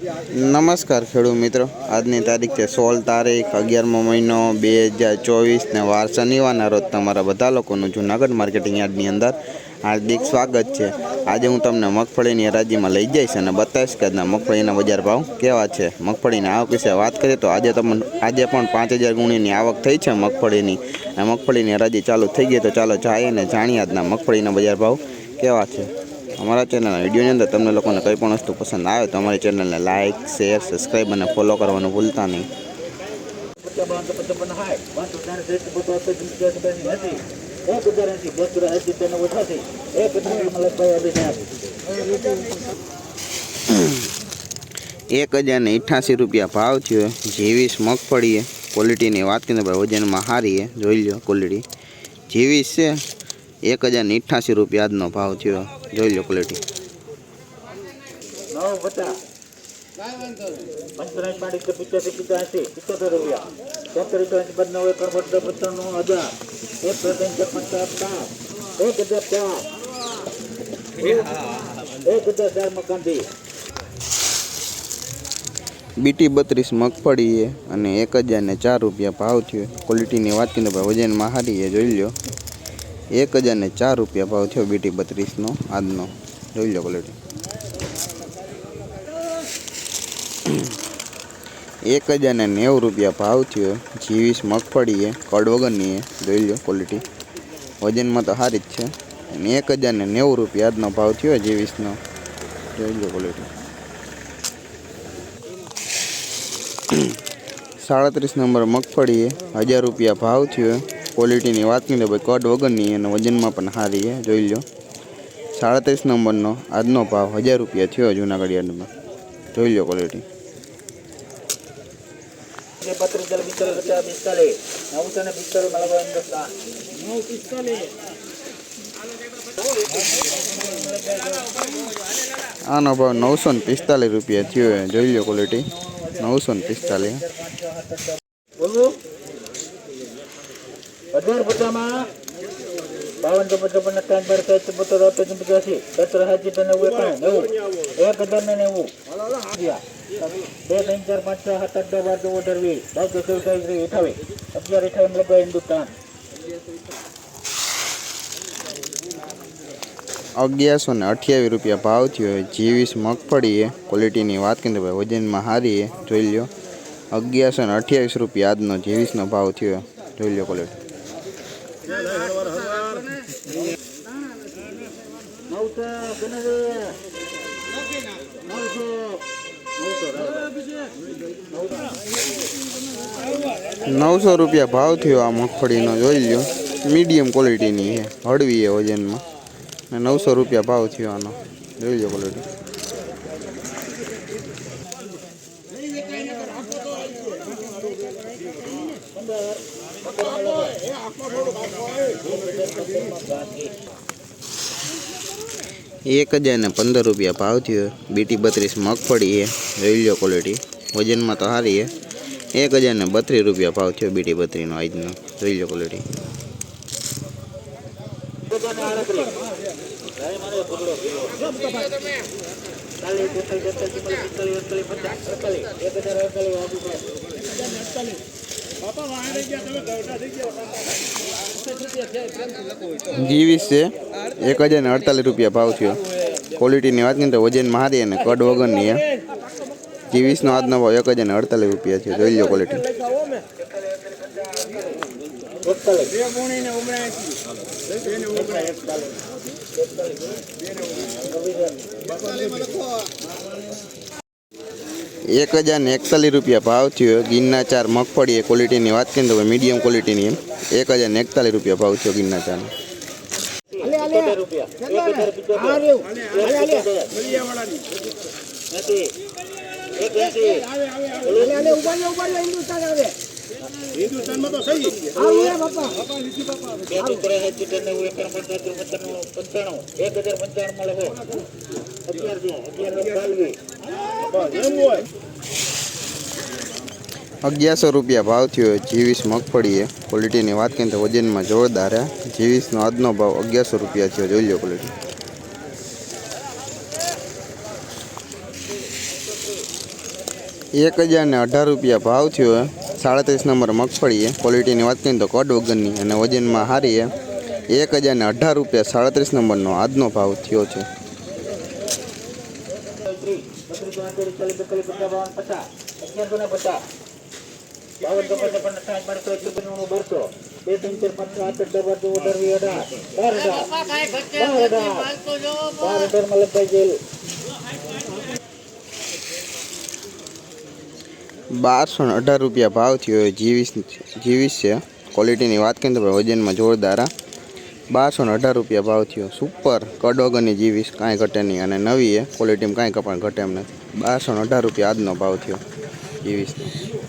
નમસ્કાર ખેડૂત મિત્રો. આજની તારીખ છે સોળ તારીખ, અગિયારમો મહિનો બે હજાર ચોવીસ ને વાર શનિવારના રોજ તમારા બધા લોકોનું જૂનાગઢ માર્કેટિંગ યાર્ડની અંદર હાર્દિક સ્વાગત છે. આજે હું તમને મગફળીની હરાજીમાં લઈ જઈશ અને બતાવીશ કે આજના મગફળીના બજાર ભાવ કેવા છે. મગફળીની આવક વિશે વાત કરીએ તો આજે તમને આજે પણ પાંચ હજાર ગુણીની આવક થઈ છે મગફળીની. અને મગફળીની હરાજી ચાલુ થઈ ગઈ તો ચાલો જાય અને જાણીએ આજના મગફળીના બજાર ભાવ કેવા છે. અમારા ચેનલના વિડીયોની અંદર તમને લોકોને કંઈ પણ વસ્તુ પસંદ આવે તો અમારી ચેનલને લાઇક શેર, સબસ્ક્રાઈબ અને ફોલો કરવાનું ભૂલતા નહીં. એક હજાર ને અઠ્યાસી રૂપિયા ભાવ થયો. જેવીસ મગફળીએ ક્વોલિટીની વાત કરીને ભાઈ વજનમાં હારીએ. જોઈ લો ક્વોલિટી. જેવીસ છે. એક હજાર ને અઠ્યાસી રૂપિયા આજનો ભાવ થયો. જોઈ લો ક્વોલિટી બીટી બત્રીસ મગફળી અને એક હજાર ને ચાર રૂપિયા ભાવ થયો. ક્વોલિટીની વાત કરીને વજનમાં હારી જોઈ લો. એક હજાર ને ચાર રૂપિયા ભાવ થયો બીટી બત્રીસનો, આજનો. જોઈ લો ક્વોલિટી એક હજાર ને નેવું રૂપિયા ભાવ થયો. જીવીસ મગફળીએ કડવગરની કડ વગરની જોઈ લો ક્વોલિટી વજનમાં તો સારી જ છે. અને એક હજાર ને નેવું રૂપિયા આજનો ભાવ થયો જીવીસનો. જોઈ લો ક્વોલિટી સાડત્રીસ નંબર મગફળીએ હજાર રૂપિયા ભાવ થયો. ક્વોલિટીની વાત કરીને ભાઈ કટ વગરની અને વજનમાં પણ સારી છે. જોઈ લો સાડત્રીસ નંબરનો આજનો ભાવ હજાર રૂપિયા થયો જુનાગઢ યાર્ડમાં. જોઈ લો ક્વોલિટી આનો ભાવ નવસો ને પિસ્તાલીસ રૂપિયા થયો જોઈ લો ક્વોલિટી નવસો ને પિસ્તાલીસ બોલું હજાર બાવન ચોપન પચાસ ત્રણ બાર સાત બોતેર અઠ્યાસી પચાસી સત્તર તો નેવું એકાણું નેવું. એક હજાર ને નેવું. બે, ત્રણ, ચાર, પાંચ, છ, સાત, આઠ બાર, ચૌદ, અઢાર, વીસ. ત્રેવીસ ચોવીસ ત્રીસ અઠાવીસ. અગિયાર અઠાવીસ લગભગ હિન્દુસ્તાન. અગિયારસો ને અઠ્યાવીસ રૂપિયા ભાવ થયો જીવીસ મગફળી એ ક્વોલિટીની વાત કરીને ભાઈ વજનમાં સારી એ જોઈ લો અગિયારસો ને અઠ્યાવીસ રૂપિયા આજનો જીવીસનો ભાવ થયો. જોઈ લો ક્વોલિટી નવસો રૂપિયા ભાવ થયો આ મગફળીનો, જોઈ લો મીડિયમ ક્વોલિટીની છે, હળવી એ વજનમાં. ને નવસો રૂપિયા ભાવ થયો આનો. જોઈ લો ક્વોલિટી એક હજાર ને પંદર રૂપિયા ભાવ થયો. બીટી બત્રીસ મગફળી જોઈ લો ક્વોલિટી વજનમાં તો સારી છે. એક હજાર ને બત્રીસ રૂપિયા ભાવ થયો બીટી બત્રીનો આજનો. લો ક્વોલિટી ચાલીસ જીવીસ છે. એક હજાર ને અડતાલીસ રૂપિયા ભાવ થયો. ક્વોલિટીની વાત કરીએ તો વજન સારી અને કડ વગરની છે. જીવીસનો આજનો ભાવ એક હજાર ને અડતાલીસ રૂપિયા છે. જોઈ લો ક્વોલિટી એક હજાર ને એકતાલીસ રૂપિયા ભાવ થયો. ગિરના ચાર મગફળી એ ક્વોલિટીની વાત કરીએ તો મીડિયમ ક્વોલિટીની એમ. એક હજાર ને એકતાલીસ રૂપિયા ભાવ થયો ગિરના ચારનો. નેવું એકાણું પંચાયત પંચાણું એક હજાર પંચાણું મળે છે. અગિયાર અગિયારસો રૂપિયા ભાવ થયો જીવીસ મગફળીએ. ક્વોલિટીની વાત કરીએ તો વજનમાં જોરદાર હે. જીવીસનો આજનો ભાવ અગિયારસો રૂપિયા થયો. જોઈ લો ક્વોલિટી એક હજાર ને અઢાર રૂપિયા ભાવ થયો સાડત્રીસ નંબર મગફળીએ. ક્વોલિટીની વાત કરીએ તો કડ વગરની અને વજનમાં હારીએ એક હજાર ને અઢાર રૂપિયા સાડત્રીસ નંબરનો આજનો ભાવ થયો છે બત્રીસ ચોત્રીસ ચાલીસ બેતાલીસ પચાસ બાવન પચાસ અગિયારસો ને પચાસ બાવન ચોપન ચોપન સાઠ બારસો એકસો પંચાણું બારસો બે ત્રણ ચાર પાંચ છ આઠ અઢાર બાર ચૌદ અઢાર વીસ અઢાર બાર હજાર બાર હજાર બાર હજારમાં લખાઈ જેલ બારસો ને અઢાર રૂપિયા ભાવ થયો છે જીવીસ જીવીસ છે. ક્વોલિટીની વાત કરીએ તો વજનમાં જોરદાર આ બારસો ને અઢાર રૂપિયા ભાવ થયો. સુપર કડોગની જીવીસ કાંઈ ઘટે નહીં અને નવી એ ક્વોલિટીમાં કાંઈ કપાણ ઘટે એમ નથી. બારસો ને અઢાર રૂપિયા આજનો ભાવ થયો. જીવીસનો.